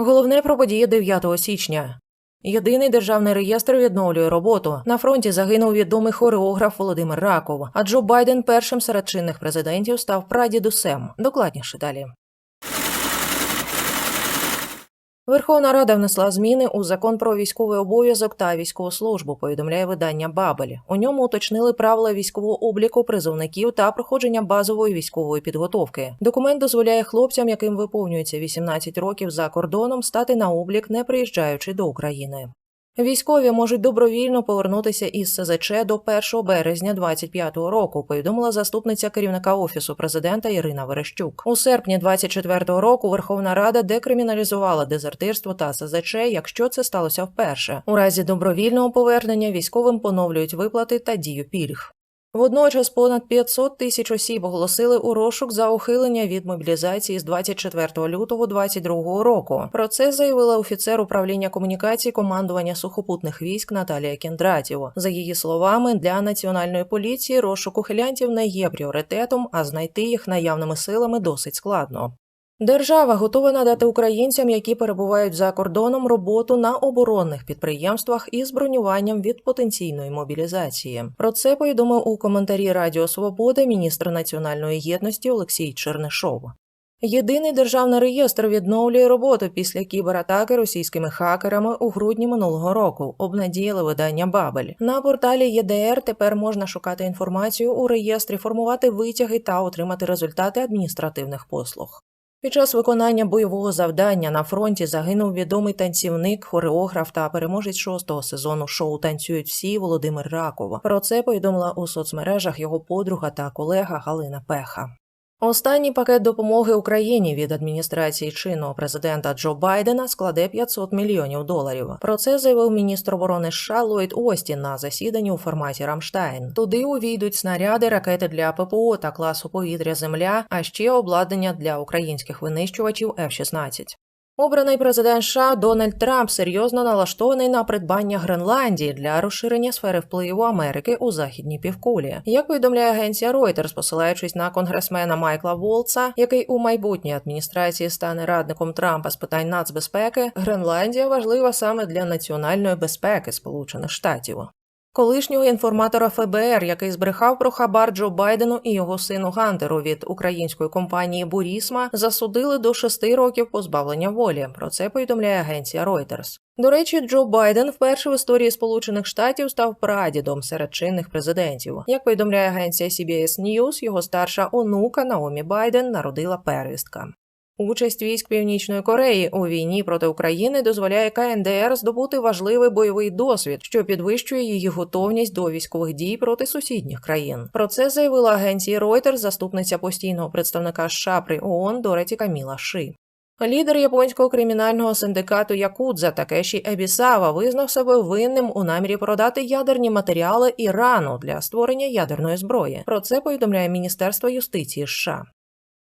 Головне про події 9 січня. Єдиний державний реєстр відновлює роботу. На фронті загинув відомий хореограф Володимир Раков, а Джо Байден першим серед чинних президентів став прадідусем. Докладніше далі. Верховна Рада внесла зміни у закон про військовий обов'язок та військову службу, повідомляє видання Бабель. У ньому уточнили правила військового обліку призовників та проходження базової військової підготовки. Документ дозволяє хлопцям, яким виповнюється 18 років за кордоном, стати на облік, не приїжджаючи до України. Військові можуть добровільно повернутися із СЗЧ до 1 березня 2025 року, повідомила заступниця керівника офісу президента Ірина Верещук. У серпні 2024 року Верховна Рада декриміналізувала дезертирство та СЗЧ, якщо це сталося вперше. У разі добровільного повернення військовим поновлюють виплати та дію пільг. Водночас понад 500 тисяч осіб оголосили у розшук за ухилення від мобілізації з 24 лютого 2022 року. Про це заявила офіцер управління комунікацій командування сухопутних військ Наталія Кіндратів. За її словами, для національної поліції розшук ухилянтів не є пріоритетом, а знайти їх наявними силами досить складно. Держава готова надати українцям, які перебувають за кордоном, роботу на оборонних підприємствах із бронюванням від потенційної мобілізації. Про це повідомив у коментарі Радіо Свобода міністр національної єдності Олексій Чернишов. Єдиний державний реєстр відновлює роботу після кібератаки російськими хакерами у грудні минулого року. Обнадіяли видання Бабель. На порталі ЄДР тепер можна шукати інформацію у реєстрі, формувати витяги та отримати результати адміністративних послуг. Під час виконання бойового завдання на фронті загинув відомий танцівник, хореограф та переможець шостого сезону шоу Танцюють всі Володимир Раков. Про це повідомила у соцмережах його подруга та колега Галина Пеха. Останній пакет допомоги Україні від адміністрації чинного президента Джо Байдена складе 500 мільйонів доларів. Про це заявив міністр оборони США Ллойд Остін на засіданні у форматі Рамштайн. Туди увійдуть снаряди, ракети для ППО та класу повітря Земля, а ще обладнання для українських винищувачів F-16. Обраний президент США Дональд Трамп серйозно налаштований на придбання Гренландії для розширення сфери впливу Америки у західній півкулі. Як повідомляє агенція Reuters, посилаючись на конгресмена Майкла Волца, який у майбутній адміністрації стане радником Трампа з питань нацбезпеки, Гренландія важлива саме для національної безпеки Сполучених Штатів. Колишнього інформатора ФБР, який збрехав про хабар Джо Байдену і його сину Гантеру від української компанії Бурісма, засудили до шести років позбавлення волі. Про це повідомляє агенція Reuters. До речі, Джо Байден вперше в історії Сполучених Штатів став прадідом серед чинних президентів. Як повідомляє агенція CBS News, його старша онука Наомі Байден народила первістка. Участь військ Північної Кореї у війні проти України дозволяє КНДР здобути важливий бойовий досвід, що підвищує її готовність до військових дій проти сусідніх країн. Про це заявила агенції Reuters заступниця постійного представника США при ООН Дореті Каміла Ши. Лідер японського кримінального синдикату Якудза Такеші Ебісава визнав себе винним у намірі продати ядерні матеріали Ірану для створення ядерної зброї. Про це повідомляє Міністерство юстиції США.